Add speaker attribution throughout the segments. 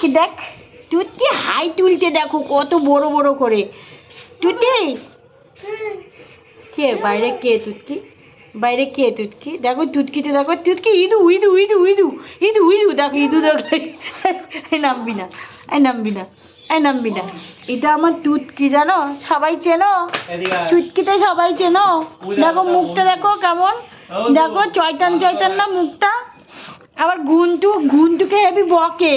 Speaker 1: চুটকি দেখ? চুটকি হাই তুলতে দেখো কত বড় বড় করে। চুটকি কে? বাইরে কে চুটকি বাইরে কে চুটকি দেখো চুটকিতে দেখো চুটকি ইদু ইদু ইদু ইদু ইদু ইদু দেখো ইদু দেখো নামবি না এই নামবি না এই নামবি না। এটা আমার চুটকি জানো? সবাই চেনো? চুটকিতে সবাই চেনো? দেখো মুখটা দেখো কেমন। দেখো চয়তান চয়তান না মুখটা? আবার ঘুন্টু ঘুন্টুকে হেবি বকে।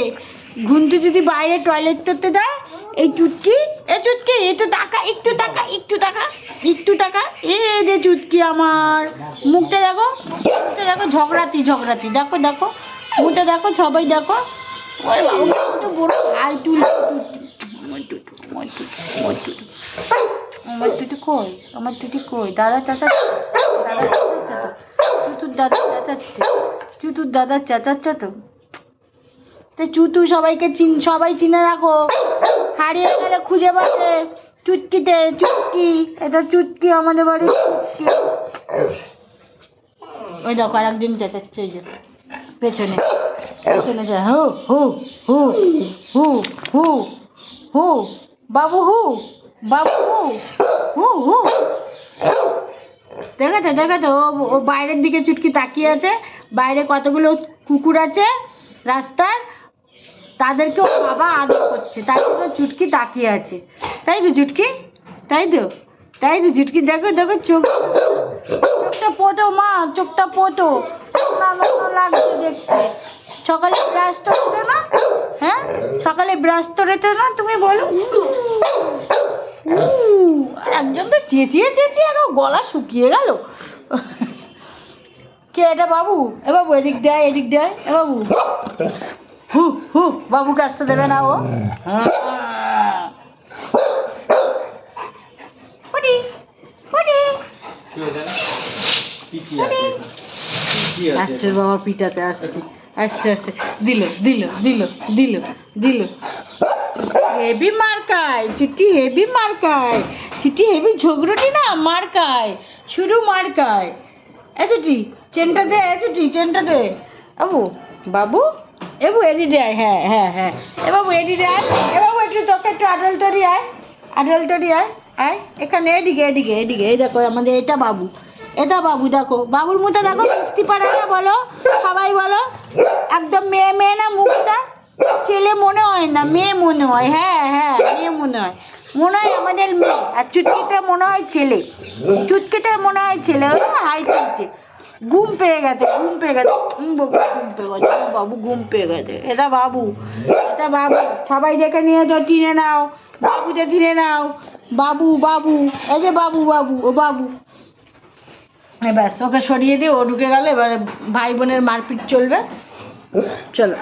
Speaker 1: ঘুন্টু যদি বাইরে টয়লেট করতে দেয়, এই চুটকি, এ চুটকি একটু টাকা একটু টাকা একটু টাকা একটু টাকা, এ যে চুটকি আমার। মুখটা দেখো মুখটা দেখো, ঝগড়াতি ঝগড়াতি। দেখো দেখো, মুখটা দেখো, সবাই দেখো। আমার কই? আমার কই? দাদা চাচা, দাদা চুতুর দাদা চাচাচ্ছে। চুতুর তো। তো চুতু সবাইকে চিন, সবাই চিনে রাখো। হারিয়ে গেলে খুঁজে পাবে চুটকিতে, চুটকি। এটা চুটকি আমাদের বাড়ির চুটকি। ওই দেখো আর একজন চেঁচাচ্ছে এই যে, পেছনে। পেছনে যা হু হু হু হু হু হু, বাবু হু বাবু হু হু দেখেছ দেখেছ ও ও বাইরের দিকে চুটকি তাকিয়ে আছে। বাইরে কতগুলো কুকুর আছে রাস্তার। তাদেরকে বাবা আদর করছে। তার জন্য চুটকি তাকিয়ে আছে। তাই তো চুটকি তাই তো? তাই তো চুটকি দেখো দেখো চোখ। চোখটা পোতো, মা, চোখটা পোতো। লাগছে দেখতে। সকালে ব্রাশ তো হতো না? হ্যাঁ? সকালে ব্রাশ তো রেতো না? তুমি বলো। একজন তো চেঁচিয়ে চেঁচিয়ে একদম গলা শুকিয়ে গেল। কে এটা বাবু? এ বাবু, এদিক দেয় এদিক দেয়। এ বাবু। হু হু বাবুকে আসতে দেবে না ও? পটি পটি আসছে বাবা পিটাতে আসছে। আসছে আসছে। দিল দিল দিল দিল দিল। হেভি মার্কায় চিঠি হেভি মার্কায়। চিঠি হেভি ঝগড়টি না মার্কায় শুধু মার্কায়। এ চিঠি চেনটা দে এ চিঠি চেনটা দে। বাবু বাবু? এবু দে আয় হ্যাঁ হ্যাঁ হ্যাঁ। এ বাবু এডি দে আয় এ বাবু একটু তোকে একটু আডল তরি আয়, আডল তরি আয় আয়। এখানে এদিকে এদিকে এদিকে, এই দেখো আমাদের এটা বাবু এটা বাবু দেখো। বাবুর মুখটা দেখো মিষ্টি পারে না বলো, সবাই বলো, একদম মেয়ে মেয়ে না মুখটা? ছেলে মনে হয় না, মেয়ে মনে হয় হ্যাঁ হ্যাঁ মেয়ে মনে হয়। মনে হয় আমাদের মেয়ে, আর চুটকিটা মনে হয় ছেলে। চুটকিটা মনে হয় ছেলে, ওই হাই তুলতে ঘুম পেয়ে গেছে, ঘুম পেয়ে গেছে। বাবু ঘুম পেয়ে গেছে। বাবু, ঘুম পেয়ে গেছে। এটা বাবু এটা বাবু। সবাই দেখে নিয়ে যাও টিনে নাও। বাবুকে টিনে নাও। বাবু বাবু, এই যে বাবু বাবু, ও বাবু। এবার ব্যাস ওকে সরিয়ে দিয়ে ও ঢুকে গেল, এবারে ভাই বোনের মারপিট চলবে। চলো।